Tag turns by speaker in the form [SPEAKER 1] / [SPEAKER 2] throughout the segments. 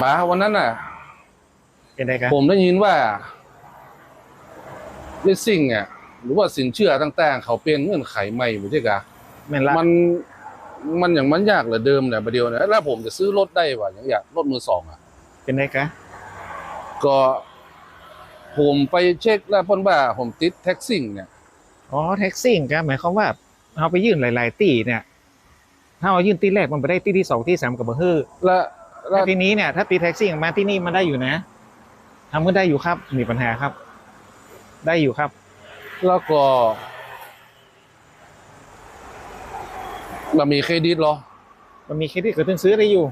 [SPEAKER 1] ป๋าวันนั้นน่ะ
[SPEAKER 2] เป็นไงครับ
[SPEAKER 1] ผมได้ยินว่าลิสซิ่งเนี่ยหรือว่าสินเชื่อต่างๆ เขาเปลี่ยนเงื่อนไขใหม่ไม่ใช่กะ
[SPEAKER 2] แม่นละ
[SPEAKER 1] มันมันอย่างมันยากเหลือเดิมเนี่ยประเดียวเนี่ยแล้วผมจะซื้อรถได้ว่ะอย่างอยากรถมือสองอะ
[SPEAKER 2] เป็นไงครับ
[SPEAKER 1] ก็ผมไปเช็คแล้วพ้นว่าผมติดแท็กซิ่งเนี่ย
[SPEAKER 2] อ๋อแท็กซี่ครับหมายความว่าเอาไปยื่นหลาย ๆ ตีเนี่ยถ้าเอายื่นตีแรกมันไปได้ตีที่สองที่สามกับเบอร์ฮือ
[SPEAKER 1] และ และ
[SPEAKER 2] ถ้าทีนี้เนี่ยถ้าตีแท็กซี่มาที่นี่มันได้อยู่นะทำก็ได้อยู่ครับมีปัญหาครับ ได้อยู่ครับ
[SPEAKER 1] แล้วก็มันมีเครดิตเหรอ
[SPEAKER 2] มันมีเครดิตเกิดขึ้นซื้อได้อยู่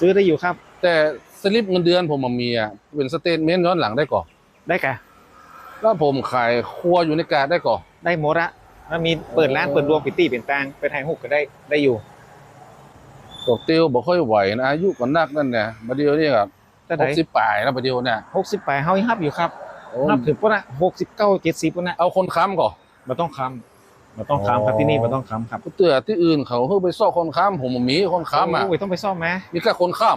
[SPEAKER 2] ซื้อได้อยู่ครับ
[SPEAKER 1] แต่สลิปเงินเดือนผมมันมีอะเป็นสเตทเมนต์ย้อนหลังได้ก่อน
[SPEAKER 2] ได้กะ
[SPEAKER 1] แล้วผมขายครัวอยู่ในกาได้ก่อน
[SPEAKER 2] ได้หมดละมันมีเปิดร้านเปิดรวมปิดตี้เปลี่ยนตังไปถ่ายหุกก็ได้ได้อยู่
[SPEAKER 1] ตกเตียวบอกค่อยไหวนะอายุก็นักนั่นเนี่ยประเดี๋ยวนี่ครับ
[SPEAKER 2] ถ้า
[SPEAKER 1] ห
[SPEAKER 2] ได้
[SPEAKER 1] กสิบปลายนะประเดี๋ยวเนี่ย
[SPEAKER 2] หกสิบแปดเฮายังฮับอยู่ครับ
[SPEAKER 1] โอ้
[SPEAKER 2] นับถึงปุ๊บนะหกสิบเก้าเจ็ดสิบปุ๊บนะ
[SPEAKER 1] เอาคนค้ำก่อน
[SPEAKER 2] มาต้องค้ำมาต้องค้ำครับที่นี่มาต้องค้ำครับ
[SPEAKER 1] เตือที่อื่นเขาเพิ่งไปซ่อคนค้ำผมบ่มีคนค้ำอะ
[SPEAKER 2] โอ้ยต้องไปซ่อมไหม
[SPEAKER 1] มีแค่คนค้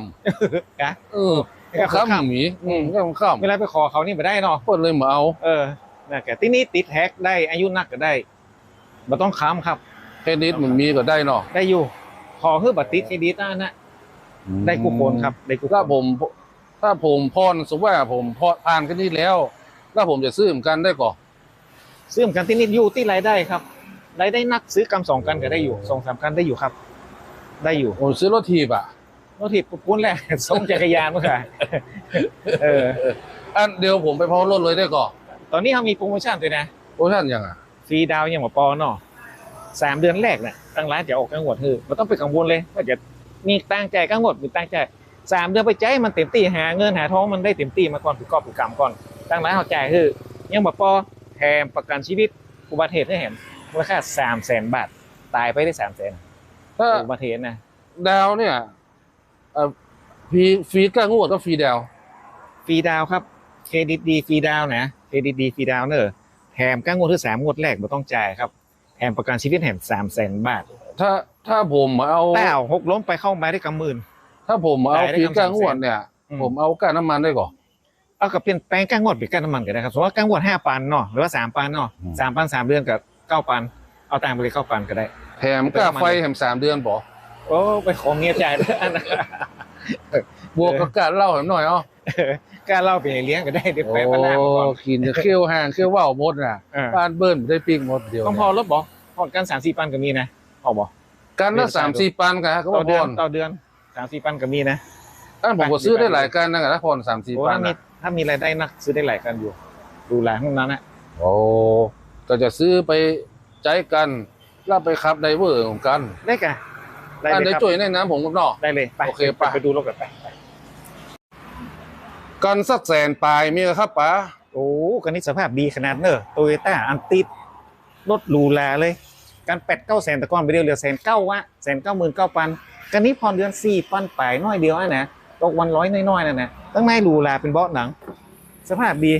[SPEAKER 2] กะำ
[SPEAKER 1] เออคนค้ำหมีอืมแค่คนค้
[SPEAKER 2] เวลาไปขอเขานี่ไม่ได้เนาะำ
[SPEAKER 1] เปิดเลยมาเอา
[SPEAKER 2] เออนะแกที่นี่ติดแฮกได้อายุนักก็ได้มาต้องค้ำครับ
[SPEAKER 1] เครดิตมันมีก็ได้เนาะ
[SPEAKER 2] ได้อยู่ ขอเพื่อบัตรติดเครดิตนะนะได้กู้คนครับได้กู้คน
[SPEAKER 1] ถ้าผมถ้าผมพรสมมติว่าผมพอผ่านกันนี้แล้วแล้วผมจะซื้อเหมือนกันได้ก่อน
[SPEAKER 2] ซื้อเหมือนกันที่นี่อยู่ที่รายได้ครับรายได้นักซื้อกำสองกันก็ได้อยู่สองสามกันได้อยู่ครับ ได้อยู่
[SPEAKER 1] ผมซื้อรถทีบอะ
[SPEAKER 2] รถถีบปุ้นแหละส่งจักรยานมาค่ะเออ
[SPEAKER 1] อันเดียวผมไปพอรถเลยได้ก่อน
[SPEAKER 2] ตอนนี้เขามีโปรโมชั่นด้วยนะ
[SPEAKER 1] โอ้ท่านยังอะ
[SPEAKER 2] ฟรีดาวน์ยังหมอปอเนาะ สามเดือนแรกเนี่ยตั้งร้านจะออกกังวดคือมันต้องไปกังวลเลยว่าจะมีตั้งใจกังวดหรือตั้งใจสามเดือนไปใจายมันเต็มที่หาเงินหาท้องมันได้เต็มที่มาก่อนคือกอบคือกรรมก่อนตั้งร้านเอาจ่ายคือยังหมอปอแถมประกันชีวิตอุบัติเหตุให้เห็นมูลค่าสามแสนบาทตายไปได้สามแสน
[SPEAKER 1] ถ้า
[SPEAKER 2] อุบัติเหตุนะ
[SPEAKER 1] ดาวเนี่ยเอ่อฟรีฟรีกล้างวดก็ฟรีดาว
[SPEAKER 2] ฟรีดาวน์ครับเครดิตดีฟรีดาวน์นะเครดิตดีฟรีดาวน์เนอะแถมก้างงวดที่สามงวดแรกไม่ต้องจ่ายครับ แถมประกันชีวิตแถมสามแสนบาท
[SPEAKER 1] ถ้าถ้าผมเอา
[SPEAKER 2] แต่เอาหกล้มไปเข้ามาได้กำหมื่น
[SPEAKER 1] ถ้าผมเอา
[SPEAKER 2] จ่ายได้
[SPEAKER 1] ฟรี
[SPEAKER 2] คำ
[SPEAKER 1] กล้าง
[SPEAKER 2] สามแสน
[SPEAKER 1] วดเนี่ย
[SPEAKER 2] อืม
[SPEAKER 1] ผมเอาก้าน้ำมันได้ก่อน
[SPEAKER 2] เอากับเปลี่ยนแปลงก้างงวดเป็นก้างน้ำมันก็ได้ครับสมมติว่าก้างงวดห้าปันเนาะหรือว่าสามปันเนาะ
[SPEAKER 1] อืม
[SPEAKER 2] สามปันสามเดือนกับเก้าปันเอาตังค์ไปเลยเก้าปันก็ได้
[SPEAKER 1] แถมก้าไฟแถมสามเดือนบ่
[SPEAKER 2] โอ้ไปขอเมียจ่ายด้วยนะ
[SPEAKER 1] บวกกับการเล่าแถมหน่อยอ๋อ ก
[SPEAKER 2] ล้าเล่าไปให้เลี้ยงก็ได้เดี๋ยว
[SPEAKER 1] โอ้
[SPEAKER 2] ไปมาหน้ามาก่อน
[SPEAKER 1] กินจะเคี้ยวห่างเคี้ยวว่าวหมดน่ะ
[SPEAKER 2] เออ
[SPEAKER 1] บ้านเบิ้ลไม่ได้ปิ้งหมดเดียว
[SPEAKER 2] ต้องพอรถบอกพอกันสามสี่ปันก็มีนะพอบอก
[SPEAKER 1] กันละสามสี่ปันกันก็
[SPEAKER 2] ต่อ
[SPEAKER 1] ว่าพ
[SPEAKER 2] เดือน
[SPEAKER 1] ร
[SPEAKER 2] ต่อเดือนสามสี่ปันก็มีนะ
[SPEAKER 1] อันผมก็ซื้อได้หลายกันนะถ้าพรสามสี่
[SPEAKER 2] โอ้
[SPEAKER 1] ปัน
[SPEAKER 2] ถ้ามี
[SPEAKER 1] น่ะ
[SPEAKER 2] ถ้ามีรายได้นักซื้อได้หลายกันอยู่ ดูแลห้องนั้นนะ
[SPEAKER 1] โอ้ก็จะซื้อไปใจกันแล้วไปขับไดเวอร์ของกัน
[SPEAKER 2] ได้กะได้
[SPEAKER 1] อัน
[SPEAKER 2] เล
[SPEAKER 1] ได้
[SPEAKER 2] ยครับ
[SPEAKER 1] ช่วยแนะนำผมกับนอก
[SPEAKER 2] ได้เลย ไป
[SPEAKER 1] โอเคไป
[SPEAKER 2] ไปดูรถกันไป
[SPEAKER 1] กันสักแสนปลายมีเหรอครับป๋า
[SPEAKER 2] โอ้คันนี้สภาพดีขนาดเนอะโตโยต้าอันติดรถหรูหราเลย การแปดเก้าแสนแต่ก่อนไปเดียวเหลือแสนเก้าวะแสนเก้าหมื่นเก้าพันกันนี้พรเดือนสี่พันไปน้อยเดียวอะนะตกวันร้อยน้อยๆนั่นนะตั้งในหรูหราเป็นเบาะหนัง สภาพดี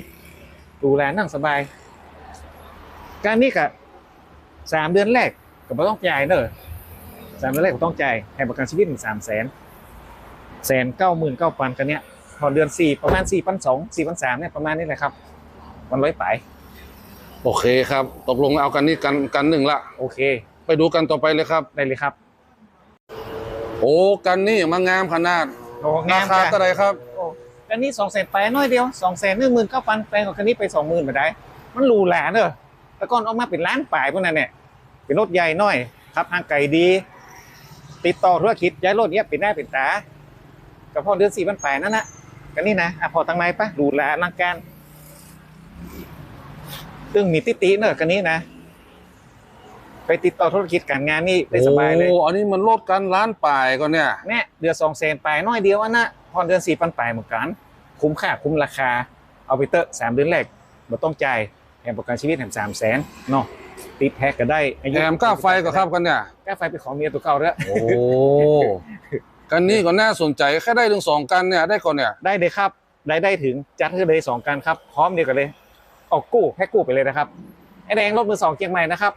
[SPEAKER 2] หรูหรานั่งสบาย การนี้กะสามเดือนแรกก็ไม่ต้องจ่ายเนอะสามเดือนแรกก็ต้องจ่ายแถมประกันชีวิตสามแสนแสนเก้าหมื่นเก้าพันกันเนี้ย พอเดือนสี่ประมาณสี่พันสองสี่พันสามเนี่ยประมาณนี้แหละครับวันร้อยไป
[SPEAKER 1] โอเคครับ ตกลงเอากันนี่กันกันหนึ่งละ
[SPEAKER 2] โอเค
[SPEAKER 1] ไปดูกันต่อไปเลยครับ
[SPEAKER 2] ได้เลยครับ
[SPEAKER 1] โอ้กันนี่มางามขนาด
[SPEAKER 2] โอ้
[SPEAKER 1] รางา
[SPEAKER 2] ม
[SPEAKER 1] คา
[SPEAKER 2] จ้ะ
[SPEAKER 1] เท่าไหรครับ
[SPEAKER 2] โอ้อันนี้สองแสนไปน้อยเดียวสองแสนหนึ่งหมื่นเก้าพันแปลงกับคันนี้ไปสองหมื่นมาได้ มันหรูหราเนอะแต่ก่อนออกมาเป็นล้านป่ายพวกนั้นเนี่ยเป็นรถใหญ่น้อยขับทางไกลดี ติดต่อธุรกิจย้ายรถเนี้ยเป็นหน้าเป็นตากับพอเดือนสี่พันป่ายนั่นนะ กันนี่นะอะพอทางในปะหรูหราอลังการซึ่งมีติติเนอะกันนี้นะ ไปติดต่อธุรกิจการงานนี่ได้สบายเลย
[SPEAKER 1] โอ้อันนี้มันลดกันล้านปลายก่อนเนี่ย
[SPEAKER 2] เนี่ยเดือนสองแสนไปน้อยเดียวอันนะพอเดือนสี่พันไปเหมือนกัน คุ้มค่าคุ้มราคา เอาไปเตอะสามเดือนแรกไม่ต้องจ่ายแถมประกันชีวิตแถมสามแสนเนาะติดแท็กก็ได้อายุ
[SPEAKER 1] แถมก้าไฟก็ครับกันเนี่ย
[SPEAKER 2] ก้าไฟไปขอเมียตัวเก่าแล้ว
[SPEAKER 1] โอ้ กันนี้ก็น่าสนใจแค่ได้ถึงสองกันเนี่ยได้ก่อนเนี่ย
[SPEAKER 2] ได้เลยครับได้ได้ถึงจัดให้เลยสองกันครับพร้อมเดียวกันเลยออกกู้แพ็กกู้ไปเลยนะครับไอแดงรถมือสองเกียงใหม่นะครับ